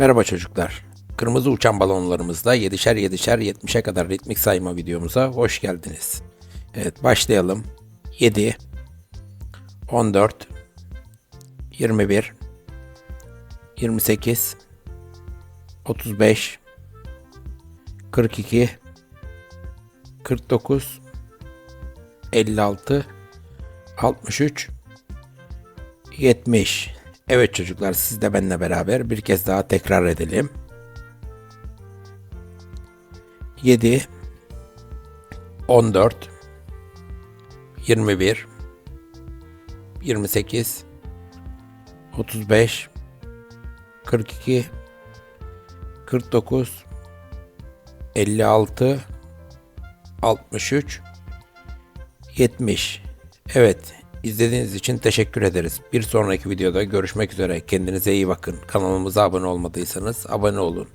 Merhaba çocuklar. Kırmızı uçan balonlarımızda 7'şer 7'şer 70'e kadar ritmik sayma videomuza hoş geldiniz. Evet başlayalım. 7 14 21 28 35 42 49 56 63 70. Evet çocuklar siz de benimle beraber bir kez daha tekrar edelim. 7 14 21 28 35 42 49 56 63 70. Evet, izlediğiniz için teşekkür ederiz. Bir sonraki videoda görüşmek üzere. Kendinize iyi bakın. Kanalımıza abone olmadıysanız abone olun.